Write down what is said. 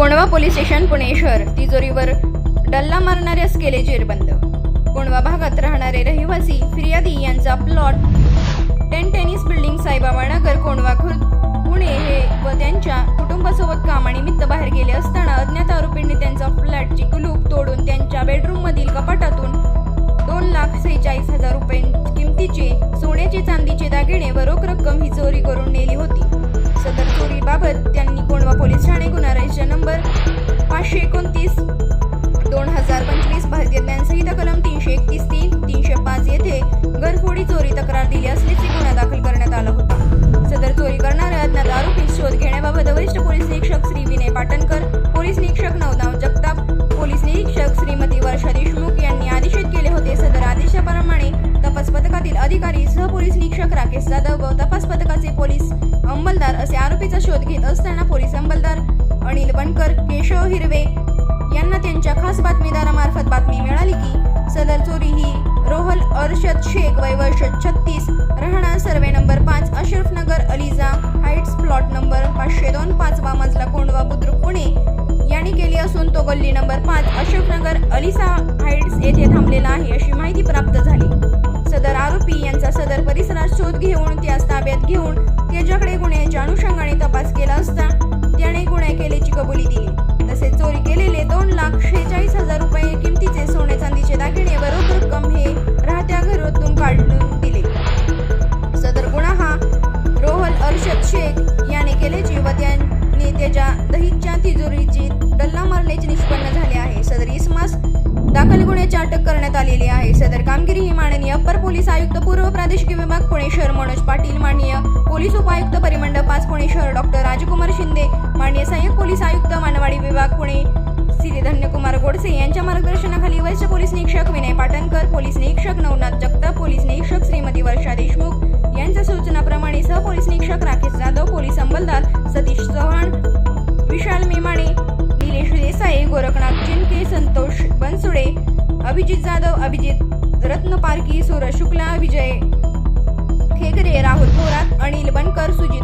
Kondhwa police station Pune शहर. तिजोरीवर डल्ला मारणाऱ्यास केले जेरबंद. कोंडवा भागात राहणारे रहिवासी फिर्यादी यांचा plot ten tennis building Saibaba Nagar Kondhwa Khurd Pune हे व त्यांच्या कुटुंबासोबत कामानिमित्त बाहेर गेले असताना अज्ञात आरोपींनी त्यांचा फ्लॅटची कुलूप तोडून त्यांच्या बेडरूम मधील कपाटातून दोन लाख सेहेचाळीस हजार रुपये किमतीचे सोन्याचे चांदीचे दागिने व रोख रक्कम ही चोरी करून नेली होती. सदर चोरीबाबत त्यांनी कोणवा घरफोडी चोरी तक्रार दिली असल्याची गुन्हा दाखल करण्यात आला होता. सदर चोरी करणाऱ्या अज्ञात आरोपी शोध घेण्याबाबत वरिष्ठ पोलीस निरीक्षक श्री विनय पाटणकर पोलीस निरीक्षक नवनाव जगताप पोलीस निरीक्षक श्रीमती वर्षा देशमुख यांनी आदेशित केले होते. सदर आदेशाप्रमाणे तपास पथकातील अधिकारी सहपोलीस निरीक्षक राकेश जाधव व तपास पथकाचे पोलीस अंमलदार असे आरोपीचा शोध घेत असताना पोलीस अंमलदार अनिल बनकर केशव हिरवे यांना त्यांच्या खास बातमीदारामार्फत बातमी मिळाली की सदर चोरी ही रोहल अर्शद शेख वय वर्ष छत्तीस. राहणार सर्वे नंबर पाच Ashraf Nagar Aliza heights plot number पाचशे दोन पाचवा मजला कोंडवा बुद्रुक पुणे. यांनी केली असून तो गल्ली नंबर पाच अशोक नगर अलिसा हाईट्स येथे थांबलेला आहे अशी माहिती प्राप्त झाली. सदर आरोपी यांचा सदर परिसरात शोध घेऊन त्यास ताब्यात घेऊन त्याच्याकडे गुन्ह्याच्या अनुषंगाने तपास दाखल अटक करण्यात आलेली आहे. सदर कामगिरी ही माननीय अप्पर पोलीस आयुक्त पूर्व प्रादेशिक विभाग पुणे शहर मनोज पाटील माननीय पोलीस उपायुक्त परिमंडळ पाच पुणे शहर डॉक्टर राजकुमार शिंदे माननीय सहाय्यक पोलीस आयुक्त मानवाडी विभाग पुणे श्री धन्यकुमार गोडसे यांच्या मार्गदर्शनाखाली वरिष्ठ पोलीस निरीक्षक विनय पाटणकर पोलीस निरीक्षक नवनाथ जगताप पोलीस निरीक्षक श्रीमती वर्षा देशमुख यांच्या सूचनाप्रमाणे सहपोलीस निरीक्षक राकेश जाधव पोलीस अंमलदार सतीश चव्हाण विशाल मेमाणे निलेश देसाई गोरख अभिजित जाधव अभिजित रत्नपारकी सूरज शुक्ला विजय ठेकरे राहुल थोरात अनिल बनकर सुजित